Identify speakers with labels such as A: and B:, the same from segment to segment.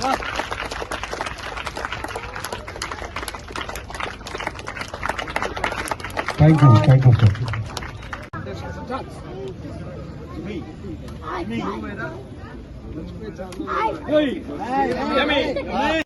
A: Thank Kijk op, kijk op. Dat. Nee. Dat? Hey! Hey!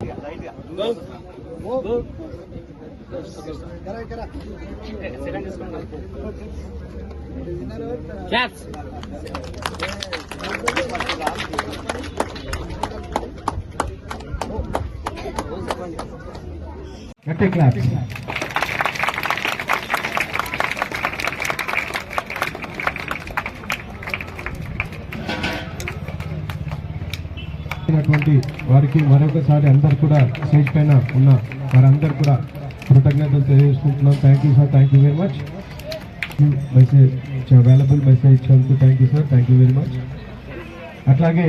A: గట్టి clap వారికి మరొకసారి అందరు కూడా స్టేజ్ పైన ఉన్న వారందరు కూడా కృతజ్ఞతలు తెలియజేసుకుంటున్నాం. Thank you sir thank you very much message available message ఇచ్చినందుకు thank you sir thank you very much అట్లాగే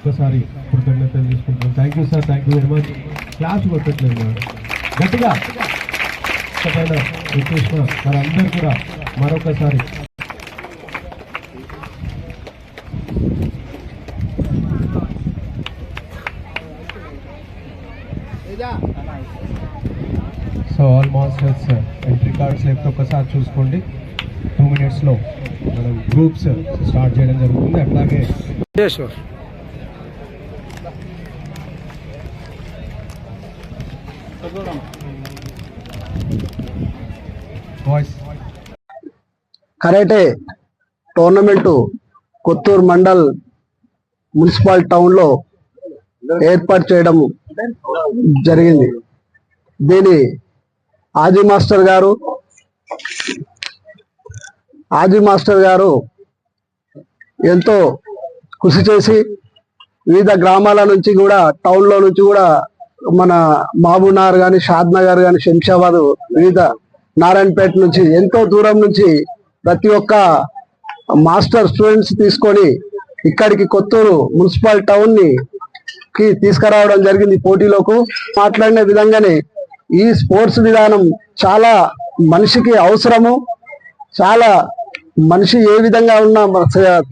A: ఒకసారి కృతజ్ఞతలు తీసుకుంటాం thank you sir thank you very much claps కొట్టట్లేదు madam గట్టిగా. పైన వికృష్ణ వారందరూ కూడా మరొకసారి. So all masters entry cards లేకపోతే ఒకసారి చూసుకోండి. టూ మినిట్స్లో మనం గ్రూప్స్ స్టార్ట్ చేయడం జరుగుతుంది. అట్లాగే
B: karate tournament Kothuru mandal municipal టౌన్లో ఏర్పాటు చేయడం జరిగింది. దీని ఆది మాస్టర్ గారు ఆది మాస్టర్ గారు ఎంతో కృషి చేసి వివిధ గ్రామాల నుంచి కూడా టౌన్లో నుంచి కూడా మన మహబూబ్నగర్ కానీ షాద్ నగర్ కానీ శంషాబాద్ వివిధ నారాయణపేట నుంచి ఎంతో దూరం నుంచి ప్రతి ఒక్క మాస్టర్ స్టూడెంట్స్ తీసుకొని ఇక్కడికి కొత్తూరు మున్సిపల్ టౌన్ని కి తీసుకురావడం జరిగింది పోటీలోకు. మాట్లాడిన విధంగానే ఈ స్పోర్ట్స్ విధానం చాలా మనిషికి అవసరము. చాలా మనిషి ఏ విధంగా ఉన్నా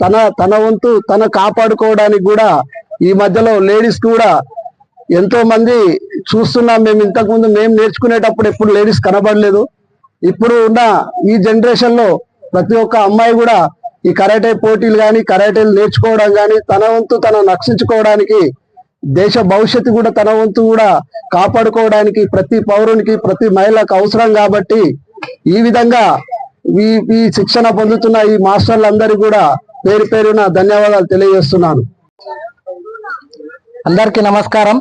B: తన తన వంతు తన కాపాడుకోవడానికి కూడా ఈ మధ్యలో లేడీస్ కూడా ఎంతో మంది చూస్తున్నాం మేము ఇంతకు ముందు మేము నేర్చుకునేటప్పుడు ఎప్పుడు లేడీస్ కనబడలేదు. ఇప్పుడు ఉన్న ఈ జనరేషన్లో ప్రతి ఒక్క అమ్మాయి కూడా ఈ కరాటే పోటీలు కానీ కరాటేలు నేర్చుకోవడం కానీ తన వంతు తన రక్షించుకోవడానికి దేశ భవిష్యత్తు కూడా తన వంతు కూడా కాపాడుకోవడానికి ప్రతి పౌరునికి ప్రతి మహిళకు అవసరం కాబట్టి ఈ విధంగా ఈ ఈ శిక్షణ పొందుతున్న ఈ మాస్టర్లందరికీ కూడా పేరు పేరున ధన్యవాదాలు తెలియజేస్తున్నాను. అందరికీ నమస్కారం.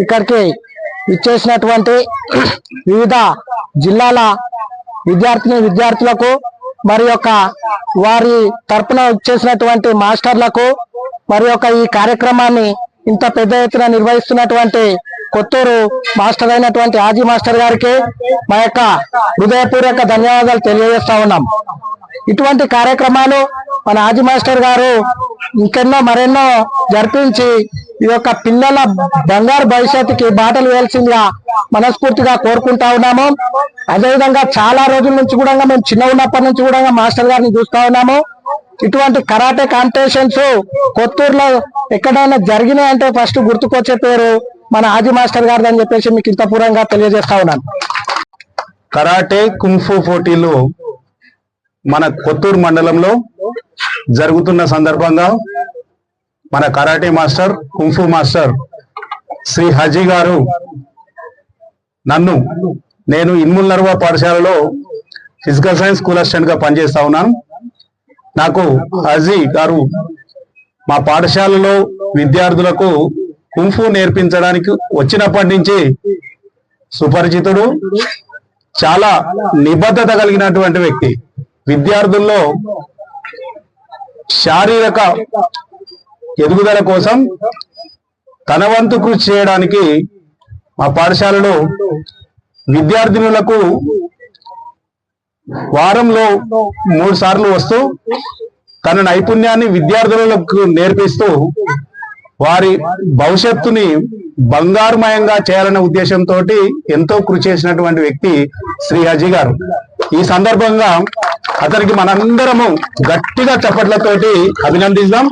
B: ఇక్కడికి ఇచ్చేసినటువంటి వివిధ జిల్లాల విద్యార్థిని విద్యార్థులకు మరి యొక్క వారి తరపున ఇచ్చేసినటువంటి మాస్టర్లకు మరి యొక్క ఈ కార్యక్రమాన్ని ఇంత పెద్ద ఎత్తున నిర్వహిస్తున్నటువంటి కొత్తూరు మాస్టర్ అయినటువంటి ఆజీ మాస్టర్ గారికి మా యొక్క హృదయపూర్వక ధన్యవాదాలు తెలియజేస్తా ఉన్నాం. ఇటువంటి కార్యక్రమాలు మన ఆజీ మాస్టర్ గారు ఇంకెన్నో మరెన్నో జరిపించి ఈ యొక్క పిల్లల బంగారు భవిష్యత్తుకి బాటలు వేయాల్సిందిగా మనస్ఫూర్తిగా కోరుకుంటా ఉన్నాము. అదేవిధంగా చాలా రోజుల నుంచి కూడా మేము చిన్న ఉన్నప్పటి నుంచి కూడా మాస్టర్ గారిని చూస్తా ఉన్నాము. ఇటువంటి కరాటే కాంపిటీషన్స్ కొత్తూరులో ఎక్కడైనా జరిగినాయి అంటే ఫస్ట్ గుర్తుకొచ్చే పేరు మన ఆది మాస్టర్ గారిది అని చెప్పేసి మీకు ఇంత పూర్వంగా తెలియజేస్తా ఉన్నాను.
C: కరాటే కుంఫు పోటీలు మన కొత్తూరు మండలంలో జరుగుతున్న సందర్భంగా మన karate master kung fu master Shri Haji గారు నన్ను నేను ఇన్ముల్ నర్వా పాఠశాలలో ఫిజికల్ సైన్స్ స్కూల్ అసిస్టెంట్గా పనిచేస్తా ఉన్నాను. నాకు హజీ గారు మా పాఠశాలలో విద్యార్థులకు కుంఫు నేర్పించడానికి వచ్చినప్పటి నుంచి సుపరిచితుడు చాలా నిబద్ధత కలిగినటువంటి వ్యక్తి. విద్యార్థుల్లో శారీరక ఎదుగుదల కోసం తన వంతు కృషి చేయడానికి మా పాఠశాలలో విద్యార్థినులకు వారంలో మూడు సార్లు వస్తూ తన నైపుణ్యాన్ని విద్యార్థులకు నేర్పిస్తూ వారి భవిష్యత్తుని బంగారుమయంగా చేయాలనే ఉద్దేశంతో ఎంతో కృషి చేసినటువంటి వ్యక్తి శ్రీ అజయ్ గారు. ఈ సందర్భంగా అతనికి మనందరము గట్టిగా చప్పట్లతోటి అభినందిద్దాం.